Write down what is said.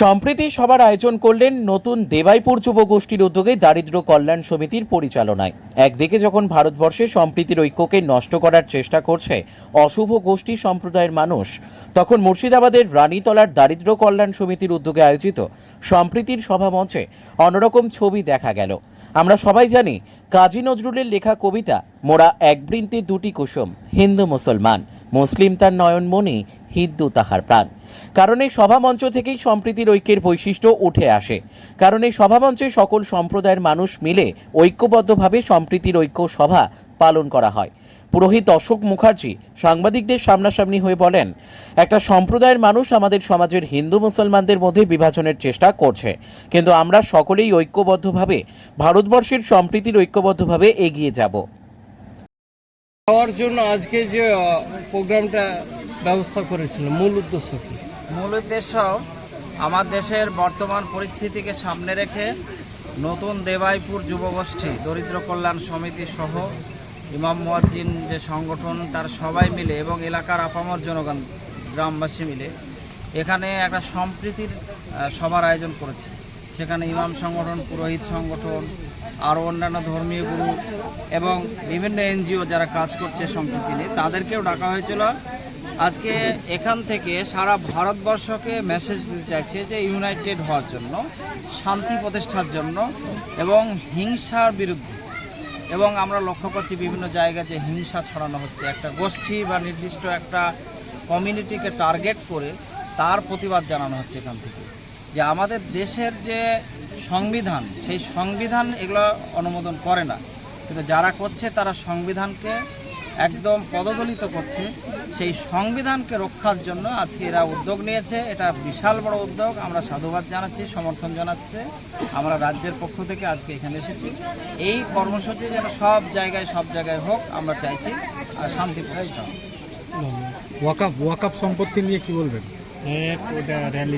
সম্প্রীতি সভার আয়োজন করলেন নতুন দেবাইপুর যুব গোষ্ঠীর উদ্যোগে দারিদ্র কল্যাণ সমিতির পরিচালনায়। একদিকে যখন ভারতবর্ষে সম্প্রীতির ঐক্যকে নষ্ট করার চেষ্টা করছে অশুভ গোষ্ঠী সম্প্রদায়ের মানুষ, তখন মুর্শিদাবাদের রানীতলার দারিদ্র কল্যাণ সমিতির উদ্যোগে আয়োজিত সম্প্রীতির সভা মঞ্চে অন্যরকম ছবি দেখা গেল। আমরা সবাই জানি, কাজী নজরুলের লেখা কবিতা, মোরা এক বৃন্তে দুটি কুসুম, হিন্দু মুসলমান। মুসলিম তার নয়ন নয়নমণি হিন্দু তাহার প্রাণ। কারণ এই সভামঞ্চ থেকেই সম্প্রীতির ঐক্যের বৈশিষ্ট্য উঠে আসে। কারণ এই সভামঞ্চে সকল সম্প্রদায়ের মানুষ মিলে ঐক্যবদ্ধভাবে সম্প্রীতির ঐক্য সভা পালন করা হয়। পুরোহিত অশোক মুখার্জি সাংবাদিকদের সামনাসামনি হয়ে বলেন, একটা সম্প্রদায়ের মানুষ আমাদের সমাজের হিন্দু মুসলমানদের মধ্যে বিভাজনের চেষ্টা করছে। কিন্তু আমরা সকলেই ঐক্যবদ্ধভাবে, ভারতবর্ষের সম্প্রীতির ঐক্যবদ্ধভাবে এগিয়ে যাব। খাওয়ার জন্য আজকে যে প্রোগ্রামটা ব্যবস্থা করেছিল মূল উদ্দেশ্য কি? মূল উদ্দেশ্য আমার দেশের বর্তমান পরিস্থিতিকে সামনে রেখে নতুন দেবাইপুর যুবগোষ্ঠী, দরিদ্র কল্যাণ সমিতি সহ ইমাম মুয়াজ্জিন যে সংগঠন, তার সবাই মিলে এবং এলাকার আপামর জনগণ, গ্রামবাসী মিলে এখানে একটা সম্প্রীতির সভার আয়োজন করেছে। সেখানে ইমাম সংগঠন, পুরোহিত সংগঠন, আরও অন্যান্য ধর্মীয় গুরু এবং বিভিন্ন এনজিও যারা কাজ করছে সম্প্রীতি নিয়ে, তাদেরকেও ডাকা হয়েছিল। আজকে এখান থেকে সারা ভারতবর্ষকে মেসেজ দিতে চাইছে যে ইউনাইটেড হওয়ার জন্য, শান্তি প্রতিষ্ঠার জন্য এবং হিংসার বিরুদ্ধে। এবং আমরা লক্ষ্য করছি বিভিন্ন জায়গায় যে হিংসা ছড়ানো হচ্ছে। একটা গোষ্ঠী বা নির্দিষ্ট একটা কমিউনিটিকে টার্গেট করে তার প্রতিবাদ জানানো হচ্ছে এখান থেকে। যে আমাদের দেশের যে সংবিধান সেই সংবিধান এগুলো অনুমোদন করে না। কিন্তু যারা করছে তারা সংবিধানকে একদম পদদলিত করছে। সেই সংবিধানকে রক্ষার জন্য আজকে এরা উদ্যোগ নিয়েছে। এটা বিশাল বড় উদ্যোগ। আমরা সাধুবাদ জানাচ্ছি সমর্থন জানাচ্ছে। আমরা রাজ্যের পক্ষ থেকে আজকে এখানে এসেছি। এই কর্মসূচি যেন সব জায়গায় সব জায়গায় হোক আমরা চাইছি আর শান্তি প্রতিষ্ঠা হোক। ওয়াকাফ ওয়াকাফ সম্পত্তি নিয়ে কি বলবেন? র্যালি